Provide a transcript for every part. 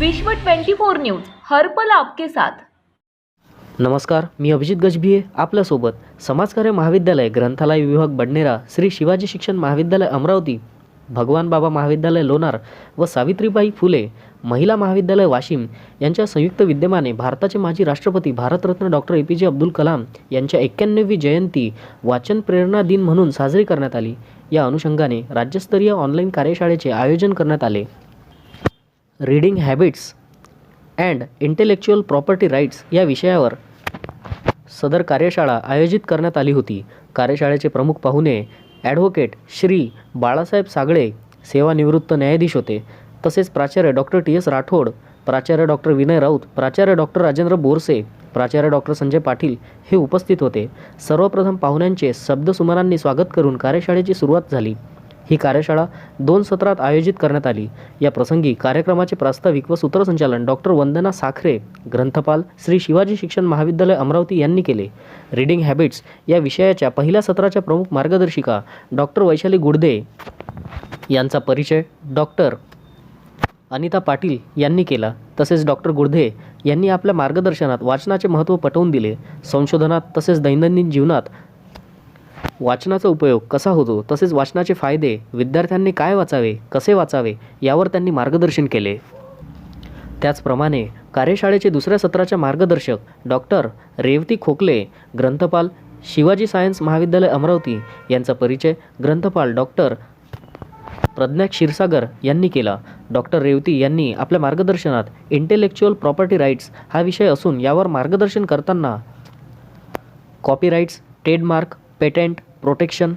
विश्व 24 न्यूज हर्पल आपके साथ. नमस्कार मी अभिजित गजभिये आपल्यासोबत. समाजकार्य महाविद्यालय ग्रंथालय विभाग बडनेरा श्री शिवाजी शिक्षण महाविद्यालय अमरावती भगवान बाबा महाविद्यालय लोणार व सावित्रीबाई फुले महिला महाविद्यालय वाशिम यांच्या संयुक्त विद्यमाने भारताचे माजी राष्ट्रपती भारतरत्न डॉक्टर ए पी जे अब्दुल कलाम यांच्या एक्क्याण्णवी जयंती वाचन प्रेरणा दिन म्हणून साजरी करण्यात आली. या अनुषंगाने राज्यस्तरीय ऑनलाईन कार्यशाळेचे आयोजन करण्यात आले. Reading habits and intellectual property rights या विषयावर सदर कार्यशाळा आयोजित करण्यात आली होती. कार्यशाळेचे प्रमुख पाहुणे ॲडव्होकेट श्री बाळासाहेब सागळे सेवानिवृत्त न्यायाधीश होते. तसेच प्राचार्य डॉक्टर टी एस राठोड प्राचार्य डॉक्टर विनय राऊत प्राचार्य डॉक्टर राजेंद्र बोरसे प्राचार्य डॉक्टर संजय पाटील हे उपस्थित होते. सर्वप्रथम पाहुण्यांचे शब्दसुमारांनी स्वागत करून कार्यशाळेची सुरुवात झाली. ही कार्यशाळा दोन सत्रात आयोजित करण्यात आली. या प्रसंगी कार्यक्रमाचे प्रास्ताविक व सूत्रसंचालन डॉक्टर वंदना साखरे ग्रंथपाल श्री शिवाजी शिक्षण महाविद्यालय अमरावती यांनी केले. रीडिंग हॅबिट्स या विषयाच्या पहिल्या सत्राच्या प्रमुख मार्गदर्शिका डॉक्टर वैशाली गुडदे यांचा परिचय डॉक्टर अनिता पाटील यांनी केला. तसेच डॉक्टर गुडधे यांनी आपल्या मार्गदर्शनात वाचनाचे महत्त्व पटवून दिले. संशोधनात तसेच दैनंदिन जीवनात वाचनाचा उपयोग कसा होतो तसेच वाचनाचे फायदे विद्यार्थ्यांनी काय वाचावे कसे वाचावे यावर त्यांनी मार्गदर्शन केले. त्याचप्रमाणे कार्यशाळेचे दुसऱ्या सत्राच्या मार्गदर्शक डॉक्टर रेवती खोकले ग्रंथपाल शिवाजी सायन्स महाविद्यालय अमरावती यांचा परिचय ग्रंथपाल डॉक्टर प्रज्ञा क्षीरसागर यांनी केला. डॉक्टर रेवती यांनी आपल्या मार्गदर्शनात इंटेलेक्च्युअल प्रॉपर्टी राईट्स हा विषय असून यावर मार्गदर्शन करताना कॉपीराईट्स ट्रेडमार्क पेटंट प्रोटेक्शन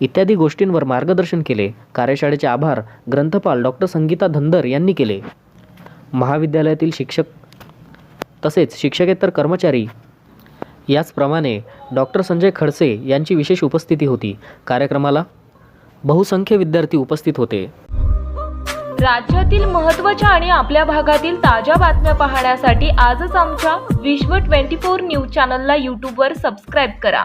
इत्यादी गोष्टींवर मार्गदर्शन केले. कार्यशाळेचे आभार ग्रंथपाल डॉक्टर संगीता धनदर यांनी केले. महाविद्यालयातील शिक्षक तसेच शिक्षकेतर कर्मचारी याचप्रमाणे डॉक्टर संजय खडसे यांची विशेष उपस्थिती होती. कार्यक्रमाला बहुसंख्य विद्यार्थी उपस्थित होते. राज्यातील महत्त्वाच्या आणि आपल्या भागातील ताज्या बातम्या पाहण्यासाठी आजच आमच्या विश्व 24 न्यूज चॅनलला यूट्यूबवर सबस्क्राईब करा.